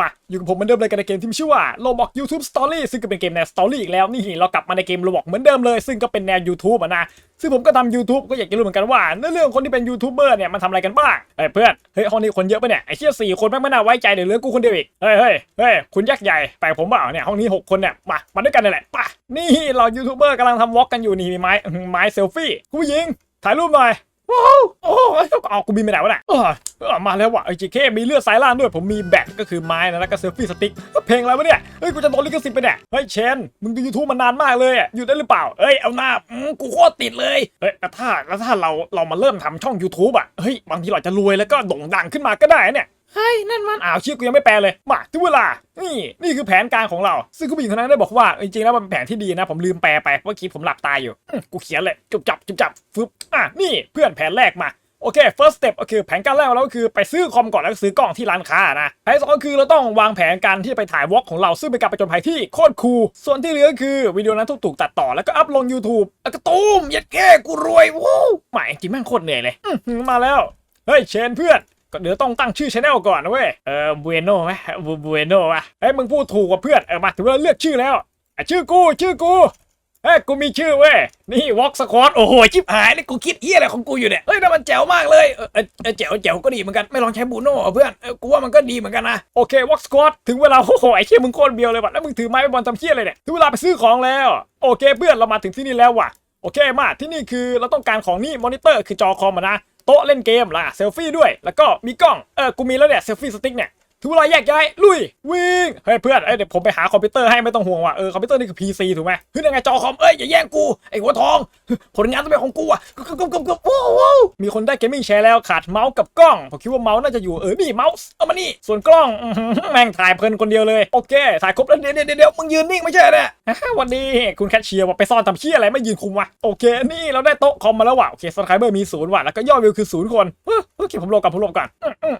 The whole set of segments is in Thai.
มาอยู่กับผมเหมือนเดิมเลยกันในเกมที่มีชื่อว่า Roblox YouTube Story ซึ่งก็เป็นเกมแนว Story อีกแล้วนี่เรากลับมาในเกม Roblox เหมือนเดิมเลย ซึ่งก็เป็นแนว YouTube อะนะซึ่งผมก็ทำ YouTube ก็อยากจะรู้เหมือนกันว่าในเรื่องคนที่เป็นยูทูบเบอร์เนี่ยมันทำอะไรกันบ้างเฮ้ยเพื่อนเฮ้ยห้องนี้คนเยอะปะเนี่ยไอ้เชี่ยสี่คนแม่งไม่น่าไว้ใจเดี๋ยวเหลือกูคนเดียวอีกเฮ้ยเฮ้ยเฮ้ยคุณยักษ์ใหญ่ไปกับผมเปล่าเนี่ยห้องนี้หกคนเนี่ยมามาด้วยกันนี่แหละป่ะนี่เรายูทูบเบอร์กำลังทำวอล์กกันอยู่นี่มีไม้ไม้เซลฟี่ผู้หญิงถ่ายรูปหน่อย ว้าวโอ้ยเอากูบินไปไหนวะเนี่ยเออเออมาแล้วว่ะไอจีเคมีเลือดสายล่างด้วย ผมมีแบตก็คือไม้นะแล้วก็เซลฟี่สติ๊กเพลงอะไรวะเนี่ย เฮ้ย กูจะโดนลิขสิทธิ์ไปเนี่ยเฮ้ยเชน มึงดูยูทูบมานานมากเลยอะอยู่ได้หรือเปล่าเฮ้ย เอาหน้าอืมกูโคตรติดเลย เฮ้ยแล้วถ้าแล้วถ้าเราเรามาเริ่มทำช่อง YouTube อะ เฮ้ย บางทีเราจะรวยแล้วก็โด่งดังขึ้นมาก็ได้เนี่ย เฮ้ยนั่นมันอ้าวชื่อกูยังไม่แปลเลยมาถึงเวลา นี่ นี่คือแผนการของเรา ซึ่งคุณผู้หญิงคนนั้นได้บอกว่าจริงๆแล้วมันเป็นแผนที่ดีนะ ผมลืมแปลไปเมื่อกี้ผมหลับตายอยู่กูเขียนเลยจุบจับจุบจับฟึบอะนี่เพื่อนแผนแรกมาโอเค first step ก็คือแผนการแรกของเราก็คือไปซื้อคอมก่อนแล้วก็ซื้อกล้องที่ร้านค้านะแผนสองก็คือเราต้องวางแผนการที่ไปถ่ายวอล์กของเราซึ่งเป็นการประจนภัยที่โคตรคูลส่วนที่เหลือคือวิดีโอนั้นถูกตัดต่อแล้วก็อัพลง YouTube แล้วก็ตูมยัดแก้กูรวยว้าวหมายจริงแม่งโคตรเหนื่อยเลยมาแล้วเฮ้ยเชนเพื่อน ก็เดี๋ยวต้องตั้งชื่อช anel ก่อนนะเว้ย เออบูเอโนไหมบูเอโนวะเฮ้ยมึงพูดถูกกว่าเพื่อน เออมาถึงเวลาเลือกชื่อแล้วอะชื่อกู ชื่อกูเฮ้ยกูมีชื่อเว้ย นี่วอล์กสควอตโอ้โหชิบหายเลยกูคิดเฮียอะไรของกูอยู่เนี่ย เฮ้ยนั่นมันแจ๋วมากเลยเออเออเออแจ๋วแจ๋วก็ดีเหมือนกัน ไม่ลองใช้บูโน่เหรอเพื่อน เออกูว่ามันก็ดีเหมือนกันนะ โอเควอล์กสควอตถึงเวลาโอ้โหไอ้เชี่ยมึงโคตรเบียวเลยว่ะแล้วมึงถือไม้ไปบอลทำเชี่ยอะไรเนี่ย ถึงเวลาไปซื้อของแล้ว โอเคเพื่อนเรามาถึงที่นี่แล้วว่ะ โอเคมาที่นี่คือเราต้องการของนี่มอนิเตอร์คือจอคอมนะ โต๊ะเล่นเกมล่ะเซลฟี่ด้วย แล้วก็มีกล้อง เออ กูมีแล้วเนี่ยเซลฟี่สติ๊กเนี่ย ถึงเวลาแยกย้ายลุยวิ่งเฮ้ยเพื่อนเอ้ยเดี๋ยวผมไปหาคอมพิวเตอร์ให้ไม่ต้องห่วงว่ะเออคอมพิวเตอร์นี่คือ PC ถูกไหมเฮ้ยยังไงจอคอมเอ้ยอย่าแย่งกูไอ้หัวทองผลงานต้องเป็นของกูอะกึบกึบกึบกึบว้าวว้าวมีคนได้เกมมิ่งแชร์แล้วขาดเมาส์กับกล้องผมคิดว่าเมาส์น่าจะอยู่เออนี่เมาส์เอามานี่ส่วนกล้องแม่งถ่ายเพลินคนเดียวเลยโอเคถ่ายครบแล้วเดี๋ยวเดี๋ยวเดี๋ยวมึงยืนนิ่งไม่ใช่เนี่ยวันนี้คุณแคชเชียร์ว่าไปซ่อนทำเชี่ยอะไรไม่ยืนคุมวะโอเค นี่เราได้โต๊ะคอมมาแล้วว่ะโอเคสไครเบอร์มีศูนย์ว่ะแล้วก็ยอดวิวคือศูนย์คนเฮ้ยผมลงก่อนผมลงก่อน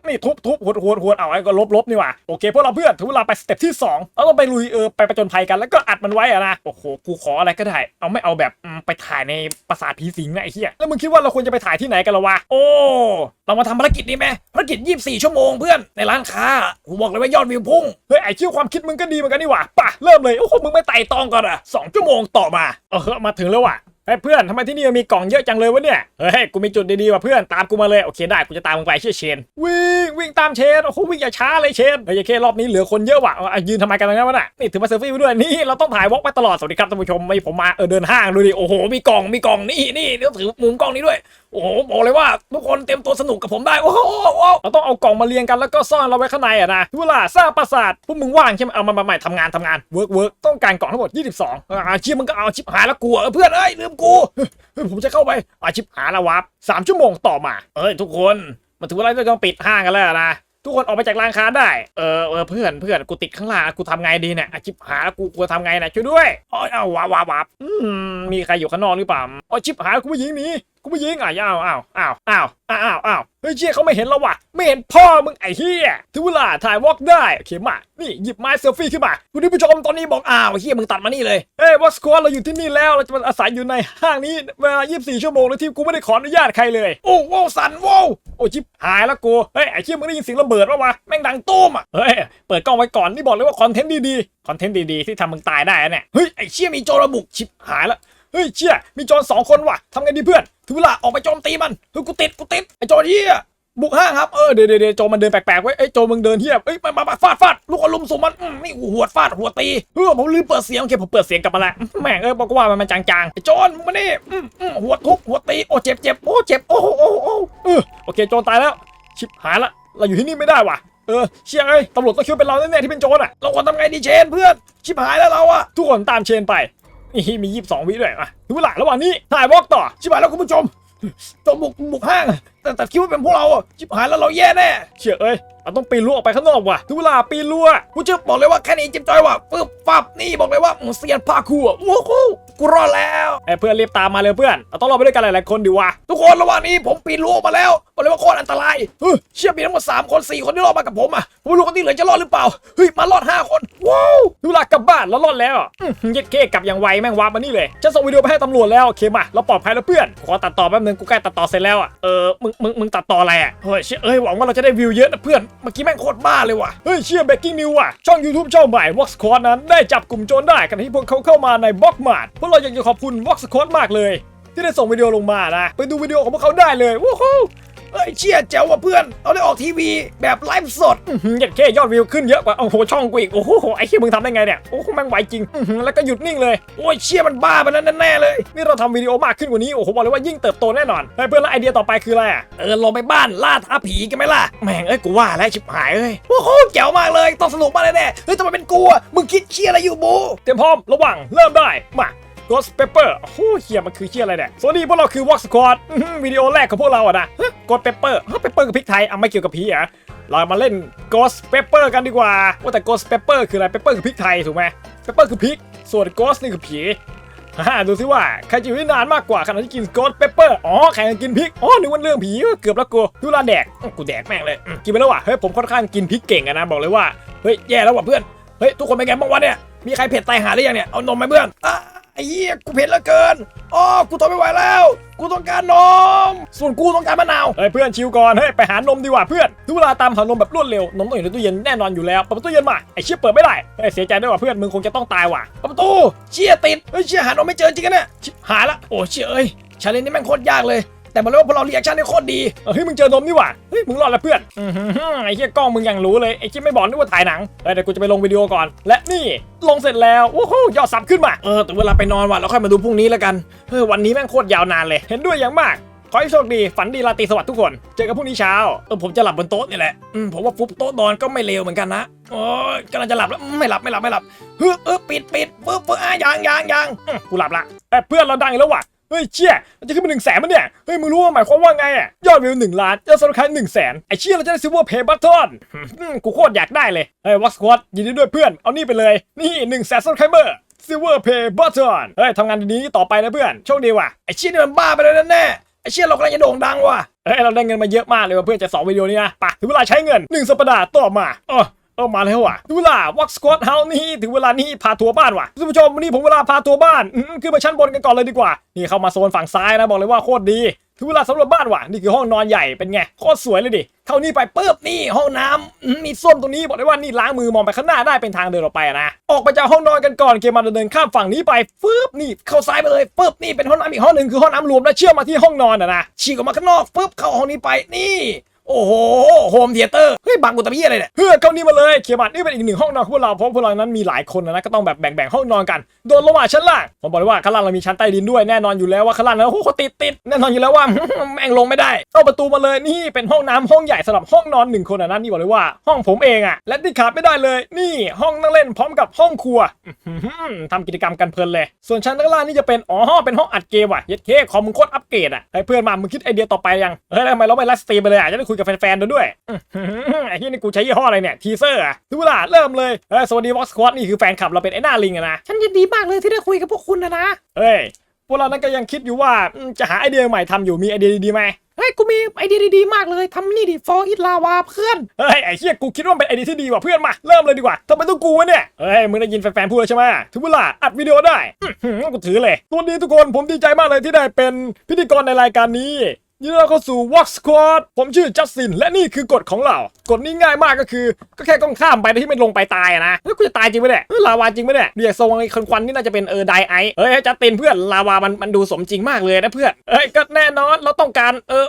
นี่ทุบทุบหวดหวดหวดเอาไอ้ก็ลลบนี่ว่ะโอเคพวกเราเพื่อนถึงเวลาไปสเต็ปที่2เราต้องไปลุยเออไปประจนภัยกันแล้วก็อัดมันไว้อะนะโอ้โหกูขออะไรก็ได้เอาไม่เอาแบบไปถ่ายในปราสาทผีสิงนะไอ้เหี้ยแล้วมึงคิดว่าเราควรจะไปถ่ายที่ไหนกันละวะโอ้เรามาทำภารกิจนี้ไหมภารกิจ 24 ชั่วโมงเพื่อนในร้านค้ากูบอกเลยว่ายอดวิวพุ่งเฮ้ยไอ้ชื่อความคิดมึงก็ดีเหมือนกันนี่ว่าป่ะเริ่มเลยโอ้โหมึงไม่ไต่ตองก่อนอะสองชั่วโมงต่อมาเออมาถึงแล้วว่ะ เฮ้ยเพื่อนทำไมที่นี่มันมีกล่องเยอะจังเลยวะเนี่ยเฮ้ยกูมีจุดดีๆว่ะเพื่อนตามกูมาเลยโอเคได้กูจะตามมึงไปเชื่อเชนวิ่งวิ่งตามเชนโอ้โหวิ่งอย่าช้าเลยเชนเฮ้ยเครอบนี้เหลือคนเยอะว่ะเอายืนทำไมกันตรงนั้นวะน่ะนี่ถือมาเซลฟี่ไปด้วยนี่เราต้องถ่ายวอล์กไปตลอดสวัสดีครับท่านผู้ชมไม่ผมมาเออเดินห้างดูดิโอ้โหมีกล่องมีกล่องนี่นี่เดี๋ยวถือมุมกล้องนี้ด้วยโอ้โหบอกเลยว่าทุกคนเตรียมตัวสนุกกับผมได้โอ้โหเราต้องเอากล่องมาเรียงกันแล้วก็ซ่อนเราไว้ข้างในอะนะเวลาสร้างปราสาทพวกมึงว่างใช่ไหมเอามาใหม่ทำงานทำงานเวิร์กเวิร์กต้องการกล่องทั้งหมด22อ่าชิปมึงก็เอาชิปหายแล้วกูเออเพื่อนเอ้ยลืมกูผมจะเข้าไปอาชิบหาละวับสามชั่วโมงต่อมา เอ้ยทุกคนมาถึงเวลาที่ต้องปิดห้างกันแล้วนะทุกคนออกไปจากร้านค้าได้ เออเออเพื่อนเพื่อนกูติดข้างล่างกูทำไงดีเนี่ยอาชิบหาแล้วกูกูทำไงเนี่ยช่วยด้วยอ้อยอ้าววาบวาบวมีใครอยู่ข้างนอกหรือเปล่าอ๋อชิบหาแล้วกูผู้หญิงหนี กูผู้หญิงอะอ้าวอ้าวอ้าวอ้าวอ้าวอ้าวเฮ้ยเชี่ยเขาไม่เห็นเราว่ะไม่เห็นพ่อมึงไอ้เหี้ยถึงเวลาถ่ายวอล์กได้โอเคมานี่หยิบไม้เซลฟี่ขึ้นมาคุณผู้ชมตอนนี้บอกอ้าวไอ้เหี้ยมึงตัดมานี่เลยเอ้ยวอล์กสควอตเราอยู่ที่นี่แล้วเราจะมาอาศัยอยู่ในห้างนี้เวลา 24 ชั่วโมงโดยที่กูไม่ได้ขออนุญาตใครเลยโอ้โหสันโว้โอ้ชิบหายแล้วกูเฮ้ยไอ้เชี่ยมึงได้ยินเสียงระเบิดปะวะแม่งดังตุ้มอะเฮ้ยเปิดกล้องไว้ก่อนนี่บอกเลยว่าคอนเทนต์ดีๆคอนเทนต์ดีๆที่ทำมึงตายได้เนี่ยเฮ้ยไอ้เชี่ยมีโจรบุกชิบหายแล้ว ฮ้ยเชี่ยมีโจรสองคนว่ะทำไงดีเพื่อนถึงเวลาออกไปโจมตีมันเฮ้ยกูติดกูติดไอ้โจรเฮียบุกห้างครับเออเดี๋ยวเดี๋ยวเดโจมันเดินแปลกๆไว้ไอ้ยโจมึงเดินเฮียเอ้ยมามามาฟาดฟาดลูกอลุมสุมันนี่หัวฟาดหัวตีเออผมลืมเปิดเสียงโอเคผมเปิดเสียงกลับมาแล้วแม่งเออบอกว่ามันมันจางๆไอ้โจรมึงมานี่อืมอืมหัวทุบหัวตีโอ้เจ็บเจ็บโอ้เจ็บโอ้โหโอ้โหโอ้โหเออโอเคโจรตายแล้ว ชิบหายละเราอยู่ที่นี่ไม่ได้ว่ะเออเชี่ยเอ้ยตำรวจต้องคิดว่าเป็นเราแน่ๆที่เป็นโจรอะเราควรทำไงดีเชนเพื่อนชิบหายแล้วเราอะทุกคนตามเชนไป มียี่สิบสองวิด้วยอะถึงเวลาระหว่างนี้ถ่ายวอล์กต่อ ชิบหายแล้วคุณผู้ชมตัวบุกบุกห้าง แต่แต่คิดว่าเป็นพวกเราชิบหายแล้วเราแย่แน่เชี่ยเอ้ยเราต้องปีนรั้วออกไปข้างนอกว่ะถึงเวลาปีนรั้วกูจะบอกเลยว่าแค่นี้จิ้มจอยว่ะปึ๊บปั๊บนี่บอกเลยว่ามึงเซียนพาคูอะโอ้โหกูรอดแล้วไอ้เพื่อนรีบตามมาเลยเพื่อนเราต้องรอไปด้วยกันหลายๆคนดีว่ะทุกคนระหว่างนี้ผมปีนรั้วมาแล้วบอกเลยว่าโคตรอันตรายเฮ้ยเชี่ยมีทั้งหมดสามคนสี่คนที่รอดมากับผมอะผมไม่รู้คนที่เหลือจะรอดหรือเปล่าเฮ้ยมารอดห้าคน ว้าวดูลากลับบ้านแล้วรอดแล้วอื้อหือเย็ดเคกลับอย่างไวแม่งวาร์ปมานี่เลยฉันส่งวิดีโอไปให้ตำรวจแล้วโอเคมาเราปลอดภัยแล้วเพื่อนขอตัดต่อแป๊บนึงกูใกล้ตัดต่อเสร็จแล้วอะเออมึงมึงมึงตัดต่ออะไรอะเฮ้ยเชี่ยเอ้ยหวังว่าเราจะได้วิวเยอะนะเพื่อนเมื่อกี้แม่งโคตรบ้าเลยว่ะเฮ้ยเชี่ยเบกกิ้งนิวอะช่อง YouTube ช่องใหม่ Vox Squad นั้นได้จับกลุ่มโจรได้ขณะที่พวกเขาเข้ามาในบล็อกมาร์พวกเราอยากจะขอบคุณ Vox Squad มากเลย ที่ได้ส่งวิดีโอลงมานะไปดูวิดีโอของพวกเขาได้เลยว้าว เอ้ยเชี่ยแจ๋วว่ะเพื่อน เราได้ออกทีวีแบบไลฟ์สดอื้อหือเจ็ดเคยอดวิวขึ้นเยอะกว่า โอ้โห ช่องกูอีก โอ้โห ไอ้เหี้ยมึงทำได้ไงเนี่ย โอ้โหแม่งไวจริงอื้อหือแล้วก็หยุดนิ่งเลย โอ้ยเชี่ยมันบ้าไปแล้วแน่ๆเลย นี่เราทำวิดีโอมากขึ้นกว่านี้ โอ้โห บอกเลยว่ายิ่งเติบโตแน่นอนเฮ้ยเพื่อนแล้วไอเดียต่อไปคืออะไรอะเออ ลงไปบ้านล่าท้าผีกันไหมล่ะ แม่งเอ้ย กูว่าแล้วชิบหายเอ้ย โอ้โหแจ๋วมากเลย ต้องสนุกมากแน่ๆเฮ้ยทำไมเป็นกูอะมึงคิดเชี่ยอะไรอยู่บูเตรียมพร้อมระหว่างเริ่มได้มา Ghost Pepper โอ้โหเฮียมันคือเฮียอะไรเนี่ยสวัสดีพวกเราคือ Vox Squad วิดีโอแรกของพวกเราอะนะ Ghost Pepper เฮะ Pepper กับพริกไทยอะไม่เกี่ยวกับผีอะเรามาเล่น Ghost Pepper กันดีกว่า ว่าแต่ Ghost Pepper คืออะไร Pepper คือพริกไทยถูกไหม Pepper คือพริก ส่วน Ghost นี่คือผีฮ่าดูสิว่าใครจะอยู่ได้นานมากกว่าขณะที่กิน Ghost Pepper อ๋อแข่งกินพริกอ๋อนึกว่าเรื่องผีเกือบแล้วกูดูลาแดกกูแดกแม่งเลยกินไปแล้วว่ะเฮ้ยผมค่อนข้างกินพริกเก่งอะนะบอกเลยว่าเฮ้ยแย่แล้วว่ะเพื่อนเฮ้ยทุกคนเป็นไงบ้างวะเนี่ยมีใครเผ็ดตายหาหรือยังเนี่ยเอานมไหมเพื่อนอ ไอ้เหี้ยกูเผ็ดเหลือเกินอ๋อกูทนไม่ไหวแล้ว กูต้องการนม ส่วนกูต้องการมะนาว เฮ้ยเพื่อนชิวก่อน เฮ้ยไปหานมดีกว่าเพื่อนดูเวลาตามหานมแบบรวดเร็วนมต้องอยู่ในตู้เย็นแน่นอนอยู่แล้วเปิดประตู้เย็นมาไอเชี่ยเปิดไม่ได้ เฮ้ยเสียใจด้วยว่ะเพื่อนมึงคงจะต้องตายว่ะเปิดประตูเชี่ยติด เฮ้ยเชี่ยหานมไม่เจอจริงกันเนี่ยชิบหายละ โอ้เชี่ยเอ้ยชาเลนจ์นี่แม่งโคตรยากเลย แต่บอกเลยว่าพวกเราเรียกชั่นได้โคตรดีเฮ้ยมึงเจอนมนี่หว่ะเฮ้ยมึงรอดแล้วเพื่อนอื้อหือไอเชี่ยกล้องมึงยังรู้เลยไอเชี่ไม่บอกนึกว่าถ่ายหนังเดี๋ยวกูจะไปลงวิดีโอก่อน และนี่ลงเสร็จแล้วโอ้โหยอดซับขึ้นมาเออแต่เวลาไปนอนว่ะเราค่อยมาดูพรุ่งนี้แล้วกันเฮ้ยวันนี้แม่งโคตรยาวนานเลย เห็นด้วยอย่างมากขอให้โชคดี ฝันดีราตรีสวัสดิ์ทุกคน เจอกันพรุ่งนี้เช้า เออผมจะหลับบนโต๊ะนี่แหละ อืมผมว่าฟุบโต๊ะนอนก็ไม่เลวเหมือนกันนะโอ้ยกำลังจะหลับแล้ว ไม่หลับไม่หลับไม่หลับเฮ้ยเออปิดปิดปึ๊บปึ๊บอะยังยังยังกูหลับละเอ้เพื่อนเราดังอีกแล้วว่ะ เฮ้ยเชี่ยเราจะขึ้นไปหนึ่งแสนมั้ยเนี่ย เฮ้ยมึงรู้ว่าหมายความว่าไงอะ ยอดวิวหนึ่งล้าน ยอดซับสไครต์หนึ่งแสนไอเชี่ยเราจะได้ซิลเวอร์เพย์บัตทอนกูโคตรอยากได้เลย เฮ้ยวัคสควอตยินดีด้วยเพื่อน เอานี่ไปเลย นี่หนึ่งแสนซับสไครเบอร์ซิลเวอร์เพย์บัตทอนเฮ้ยทำงานดีๆต่อไปนะเพื่อน โชคดีว่ะ ไอ้เชี่ยนี่มันบ้าไปแล้วแน่ไอ้เชี่ยเรากำลังจะโด่งดังว่ะ เฮ้ยเราได้เงินมาเยอะมากเลยว่ะเพื่อนจากสองวิดีโอนี้นะไปถึงเวลาใช้เงินหนึ่งสัปดาห์ต่อมาเออ เออมาแล้วว่ะถึงเวลาวักสควอตเฮานี่ถึงเวลานี้พาทัวร์บ้านว่ะท่านผู้ชมวันนี้ผมเวลาพาทัวร์บ้านอืมขึ้นไปชั้นบนกันก่อนเลยดีกว่า นี่เข้ามาโซนฝั่งซ้ายนะบอกเลยว่าโคตรดีถึงเวลาสำรวจบ้านว่ะนี่คือห้องนอนใหญ่เป็นไงโคตรสวยเลยดิเข้านี่ไปปุ๊บนี่ห้องน้ำอืมมีส้วมตรงนี้บอกเลยว่านี่ล้างมือมองไปข้างหน้าได้เป็นทางเดินออกไปนะออกไปจากห้องนอนกันก่อนเกมมาเดินข้ามฝั่งนี้ไปฟึบนี่เข้าซ้ายไปเลยปุ๊บนี่เป็นห้องน้ำอีกห้องหนึ่งคือห้องน้ำรวมและเชื่อมมาที่ห้องนอนอะนะฉีกออกมาข้างนอกปุ๊บเข้าห้องนี้ไปนี่ โอ้โหโฮมเธียเตอร์เฮ้ยบังกูตะบี้อะไรเนี่ยเพื่อเข้านี่มาเลยเขียบัตนี่เป็นอีกหนึ่งห้องนอนของพวกเราเพราะพวกเรานั้นมีหลายคนนะก็ต้องแบบแบ่งๆห้องนอนกัน โดนลงมาชั้นล่างผมบอกเลยว่าข้างล่างเรามีชั้นใต้ดินด้วยแน่นอนอยู่แล้วว่าข้างล่างนั้นโอ้โหติดติดแน่นอนอยู่แล้วว่าแม่งลงไม่ได้เข้าประตูมาเลยนี่เป็นห้องน้ำห้องใหญ่สำหรับห้องนอนหนึ่งคนอะนะนี่บอกเลยว่าห้องผมเองอะและที่ขาดไม่ได้เลย นี่ห้องนั่งเล่นพร้อมกับห้องครัวอื้อหือทำกิจกรรมกันเพลินเลย ส่วนชั้นข้างล่างนี่จะเป็นอ๋อเป็นห้องอัดเกมว่ะเย็ดเคคอมมึงโคตรอัปเกรดอะให้เพื่อนมามึงคิดไอเดียต่อไปยังเฮ้ยทำไมเราไม่ไลฟ์สตรีมไปเลยอะจะได้คุยกับแฟนๆด้วยอื้อหือไอ้ที่นี่กูใช้ยี่ห้ออะไรเนี่ยทีเซอร์อะดูเวลาเริ่มเลยเฮ้ยสวัสดีวอล์กสควอตนี่คือแฟนคลับเราเป็นไอ้หน้าลิงอะนะฉันยินดีมากเลยที่ได้คุยกับพวกคุณนะนะเฮ้ยพวกเรานั้นก็ยังคิดอยู่ว่าอืมจะหาไอเดียใหม่ทำอยู่มีไอเดียดีๆไหมเฮ้ยกูมีไอเดียดีๆมากเลยทำนี่ดิ for it lava เพื่อนเฮ้ยไอ้เหี้ยกูคิดว่ามันเป็นไอเดียที่ดีกว่าเพื่อนมาเริ่มเลยดีกว่าทำไมต้องกูวะเนี่ยเฮ้ยมึงได้ยินแฟนๆพูดแล้วใช่ไหมถึงเวลาอัดวิดีโอได้อื้อหือกูถือเลยสวัสดีทุกคนผมดีใจมากเลยที่ได้เป็นพิธีกรในรายการนี้ ยินดีต้อนรับเข้าสู่ Walk Squad ผมชื่อจัสติน และนี่คือกฎของเรา กฎนี้ง่ายมากก็คือ ก็แค่ต้องข้ามไปโดยที่ไม่ลงไปตายนะแล้วกูจะตายจริงไหมเนี่ยเฮ้ยลาวาจริงไหมเนี่ยเรียกทรงไอ้ควันนี่น่าจะเป็นเออไดไอเฮ้ยจัสตินเพื่อนลาวามันมันดูสมจริงมากเลยนะเพื่อนเฮ้ยก็แน่นอนเราต้องการเออ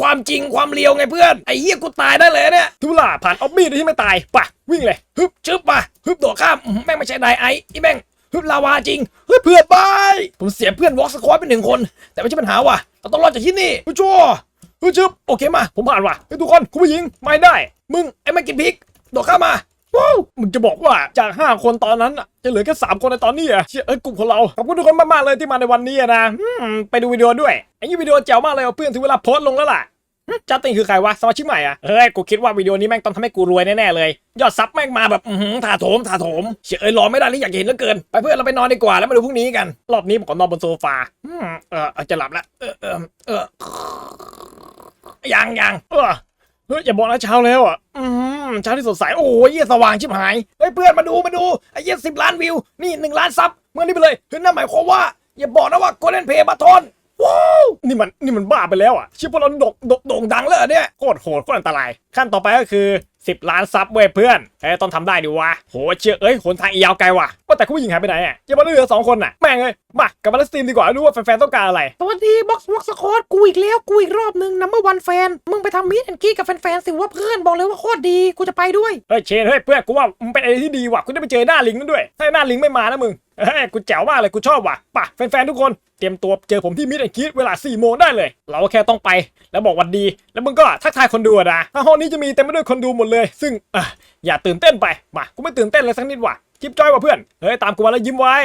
ความจริงความเลียวไงเพื่อนไอ้เหี้ยกูตายได้เลยเนี่ยทุล่าผ่านออบบี้โดยที่ไม่ตายป่ะวิ่งเลยฮึบชึบป่ะฮึบโดดข้ามแม่งไม่ใช่ไดไอซ์นี่แม่ง ฮึบลาวาจริงเฮ้ยเพื่อนบายผมเสียเพื่อนวอล์กสควอตไปหนึ่งคน แต่ไม่ใช่ปัญหาว่ะเราต้องรอดจากที่นี่ผู้ชัวฮึบชึบโอเคมา ผมผ่านว่ะเฮ้ยทุกคนคุณผู้หญิงไม่ได้ มึงไอ้แม่กินพริกโดดข้ามาว้าวมึงจะบอกว่าจาก 5 คนตอนนั้นจะเหลือแค่3คนในตอนนี้อะเชี่ยเอ้ยกลุ่มของเราขอบคุณทุกคนมากๆเลยที่มาในวันนี้นะไปดูวิดีโอด้วยไอ้นี่วิดีโอแจ๋วมากเลยเอาเพื่อนถึงเวลาโพสลงแล้วล่ะ หึจัสตินคือใครวะสมาชิกใหม่อะเฮ้ยกูคิดว่าวิดีโอนี้แม่งต้องทำให้กูรวยแน่ๆเลย ยอดซับแม่งมาแบบอือหือถาโถมถาโถมเฉยเอ้ยรอไม่ได้เลยอยากเห็นเหลือเกิน ไปเพื่อนเราไปนอนดีกว่าแล้วมาดูพรุ่งนี้กัน รอบนี้ผมขอนอนบนโซฟาอืมเออจะหลับละเออเออเออยังยังเออเฮ้ยอย่าบอกนะเช้าแล้วอะอืมเช้าที่สดใสโอ้ยเหี้ยสว่างชิบหายเฮ้ยเพื่อนมาดูมาดูไอ้เหี้ยสิบล้านวิวนี่หนึ่งล้านซับเมื่อนี้ไปเลยเฮ้ยนั่นหมายความว่าอย่าบอกนะว่าโกลเด้นเพย์บาทอน ว้าวนี่มันนี่มันบ้าไปแล้วอะชิปพวกเราดกดกโด่งดังเลยเหรอเนี่ยโคตรโหดโคตรอันตราย ขั้นต่อไปก็คือ 10 ล้านซับเว้ยเพื่อนเอ้ยต้องทำได้ดิวะโหเชื่อเอ้ยหนทางอียาวไกลว่ะว่าแต่คุณผู้หญิงหายไปไหนอะอย่ามาเหลือสองคนน่ะแม่งเอ้ยมากลับมาเล่นสตรีมดีกว่าดูว่าแฟนๆต้องการอะไร สวัสดีบ็อกซ์วอล์กสคอตกูอีกแล้วกูอีกรอบหนึ่งนัมเบอร์วันแฟน มึงไปทำมิดแอนกี้กับแฟนๆสิว่าเพื่อนบอกเลยว่าโคตรดีกูจะไปด้วย เฮ้ยเชนเฮ้ยเพื่อนกูว่ามันเป็นอะไรที่ดีว่ะกูได้ไปเจอหน้าลิงนั่นด้วยถ้าหน้าลิงไม่มานะมึง เฮ้ยกูแจ๋วมากเลยกูชอบว่ะป่ะแฟนๆทุกคนเตรียมตัวเจอผมที่มิดแอนคิดเวลา4โมงได้เลย เราแค่ต้องไป แล้วบอกวันดี แล้วมึงก็ทักทายคนดูนะถ้าห้องนี้จะมีเต็มไปด้วยคนดูหมดเลย ซึ่งออย่าตื่นเต้นไปมากูไม่ตื่นเต้นเลยสักนิดว่ะจิ๊บจ้อยว่ะเพื่อนเฮ้ยตามกูมาแล้วยิ้มไว้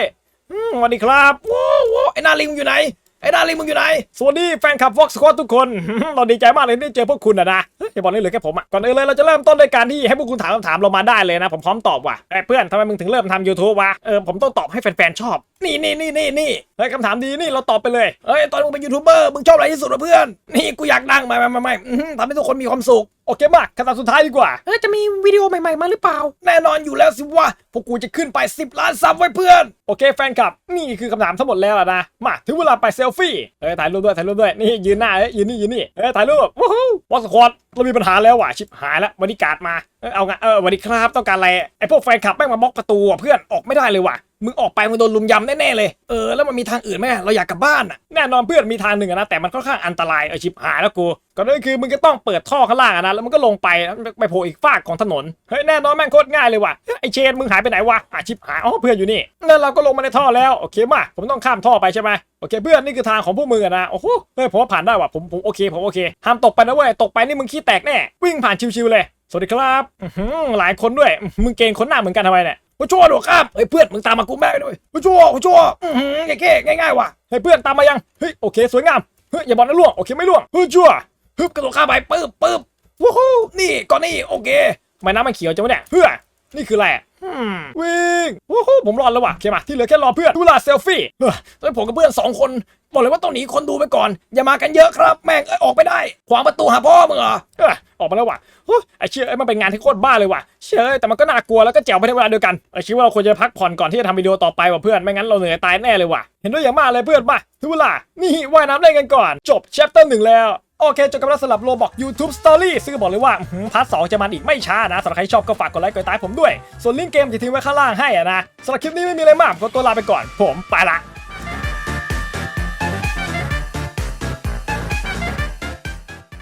อืมสวัสดีครับว้าวไอ้หนาลิงมึงอยู่ไหน ไอ้หนาลิงมึงอยู่ไหน สวัสดีแฟนคลับ Vox Squad ทุกคน เราดีใจมากเลยที่ได้เจอพวกคุณนะนะเฮ้ยอย่าบอกนี่เหลือแค่ผมอะก่อนอื่นเลยเราจะเริ่มต้นด้วยการที่ให้พวกคุณถามคำถามเรามาได้เลยนะ ผมพร้อมตอบว่ะเอ้ยเพื่อนทำไมมึงถึงเริ่มทำ YouTube วะ เออผมต้องตอบให้แฟนๆชอบ นี่นี่นี่นี่นี่เฮ้คำถามดีนี่เราตอบไปเลยเฮ้ยตอนมึงเป็นยูทูบเบอร์มึงชอบอะไรที่สุดวะเพื่อน นี่กูอยากดังไม่ไม่ไม่ไม่อื้อหือทำให้ทุกคนมีความสุขโอเคมากคำถามสุดท้ายดีกว่า เออจะมีวิดีโอใหม่ๆมาหรือเปล่า แน่นอนอยู่แล้วสิว่าพวกกูจะขึ้นไป 10 ล้านซับไว้เพื่อน โอเคแฟนคลับ นี่คือคำถามทั้งหมดแล้วอะนะ มาถึงเวลาไปเซลฟี่ เอ้ยถ่ายรูปด้วยถ่ายรูปด้วย นี่ยืนหน้าเอ้ยยืนนี่ยืนนี่ เอ้ยถ่ายรูปว้าววอสควอตเรามีปัญหาแล้วว่ะชิบหายแล้ววันนี้การ์ดมา เอ้ยเอาไงเออสวันนี้ครับต้องการอะไรไอพวกแฟนคลับแม่งมาบล็อกประตูอะเพื่อนออกไม่ได้เลยว่ะ มึงออกไปมึงโดนลุมยำแน่ๆเลย เออแล้วมันมีทางอื่นไหมเราอยากกลับบ้านอะแน่นอนเพื่อนมีทางหนึ่งนะแต่มันค่อนข้างอันตรายเออชิบหายแล้วกูก่อนอื่นคือมึงก็ต้องเปิดท่อข้างล่างนะแล้วมันก็ลงไปไปโผล่อีกฝากของถนนเฮ้ยแน่นอนแม่งโคตรง่ายเลยว่ะไอเชนมึงหายไปไหนวะอะชิบหายอ๋อเพื่อนอยู่นี่แล้วเราก็ลงมาในท่อแล้วโอเคมาผมต้องข้ามท่อไปใช่ไหมโอเคเพื่อนนี่คือทางของพวกมึงอนะโอ้โหเฮ้ยผมว่าผ่านได้ว่ะผมผมโอเคผมโอเคห้ามตกไปนะเว้ยตกไปนี่มึงขี้แตกแน่วิ่งผ่านชิวๆเลยสวัสดีครับหลายคนด้วย มึงเกณฑ์คนหน้าเหมือนกันทำไมเนี่ย กูชั่วหรอครับเฮ้ยเพื่อนมึงตามมากูแม่ด้วยกูชั่วกูชั่วอือหือแค่ง่ายๆว่ะเฮ้ยเพื่อนตามมายังเฮ้ยโอเคสวยงามเฮ้ยอย่าบอกนะล่วงโอเคไม่ล่วงเฮ้ยชั่วฮึบกระโดดข้ามไปปึ๊บปึ๊บวู้ฮู้นี่ก่อนนี่โอเคทำไมน้ำมันเขียวจังวะเนี่ยเพื่อ นี่คืออะไรอะอืมวิ่งวู้ฮู้ผมรอดแล้วว่ะโอเคมาที่เหลือแค่รอเพื่อนดูเวลาเซลฟี่เฮ้ยตอนผมกับเพื่อนสองคนบอกเลยว่าต้องหนีคนดูไปก่อน อย่ามากันเยอะครับ แม่งเอ้ยออกไปได้ ขวางประตูหาพ่อมึงเหรอเอ้ยออกมาแล้วว่ะเฮ้ยไอเชื่อไอ้ยมันเป็นงานที่โคตรบ้าเลยว่ะเชื่อแต่มันก็น่ากลัวแล้วก็แจ๋วไปในเวลาเดียวกันไอคิดว่าเราควรจะพักผ่อนก่อนที่จะทำวิดีโอต่อไปว่ะเพื่อนไม่งั้นเราเหนื่อยตายแน่เลยว่ะเห็นด้วยอย่างมากเลยเพื่อนมาถึงเวลานี่ว่ายน้ำเล่นกันก่อน จบ chapter หนึ่งแล้ว โอเคจบกันแล้วสำหรับโรบอก YouTube Story ซึ่งบอกเลยว่าพาร์ทสองจะมันอีกไม่ช้านะสำหรับใครชอบก็ฝากกดไลค์กดติดตามผมด้วย ส่วนลิงก์เกมจะทิ้งไว้ข้างล่างให้อะนะสำหรับคลิปนี้ไม่มีอะไรมากก็ตัวลาไปก่อน ผมไปละ